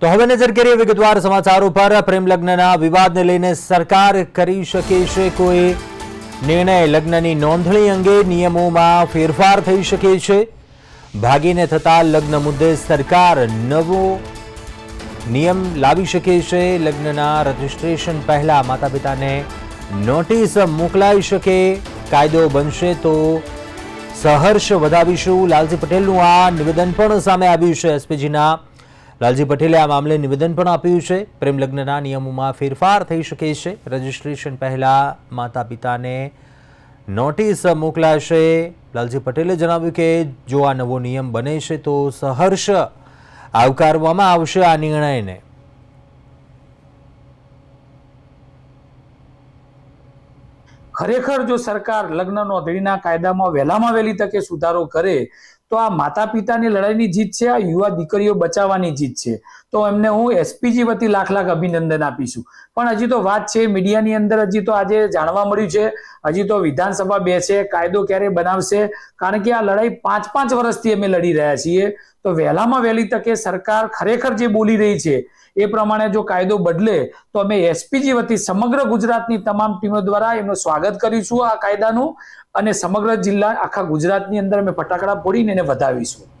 તો હવે નજર કરીએ વિગતવાર સમાચારો પર. પ્રેમ લગ્નના વિવાદને લઈને સરકાર કરી શકે છે કોઈ નિર્ણય? લગ્નની નોંધણી અંગે નિયમોમાં ફેરફાર થઈ શકે છે. ભાગીને થતા લગ્ન મુદ્દે સરકાર નવો નિયમ લાવી શકે છે. લગ્નના રજીસ્ટ્રેશન પહેલા માતા પિતાને નોટિસ મોકલાઈ શકે. કાયદો બનશે તો સહર્ષ વધાવીશું. લાલજી પટેલનું આ નિવેદન પણ સામે આવ્યું છે. એસપીજીના લાલજી પટેલે આ મામલે નિવેદન પણ આપ્યું છે. પ્રેમ લગ્નના નિયમોમાં ફેરફાર થઈ શકે છે. રજીસ્ટ્રેશન પહેલા માતા પિતાને નોટિસ મોકલાશે. લાલજી પટેલે જણાવ્યું કે જો આ નવો નિયમ બને છે તો સહર્ષ આવકારવામાં આવશે આ નિર્ણયને. ખરેખર જો સરકાર લગ્ન નોંધણીના કાયદામાં વહેલામાં વહેલી તકે સુધારો કરે તો આ માતા પિતાની લડાઈની જીત છે, આ યુવા દીકરીઓ બચાવવાની જીત છે. તો એમને હું એસપીજી વતી લાખ લાખ અભિનંદન આપીશું. પણ હજી તો વાત છે, મીડિયાની અંદર હજી તો આજે જાણવા મળ્યું છે, હજી તો વિધાનસભા બેસે, કાયદો ક્યારે બનાવશે? કારણ કે આ લડાઈ પાંચ પાંચ વર્ષથી અમે લડી રહ્યા છીએ. તો વહેલામાં વહેલી તકે સરકાર ખરેખર જે બોલી રહી છે, એ પ્રમાણે જો કાયદો બદલે, તો અમે એસપીજી વતી સમગ્ર ગુજરાતની તમામ ટીમો દ્વારા એમનું સ્વાગત કરીશું આ કાયદાનું. અને સમગ્ર જિલ્લા, આખા ગુજરાતની અંદર અમે ફટાકડા ફોડીને એને વધાવીશું.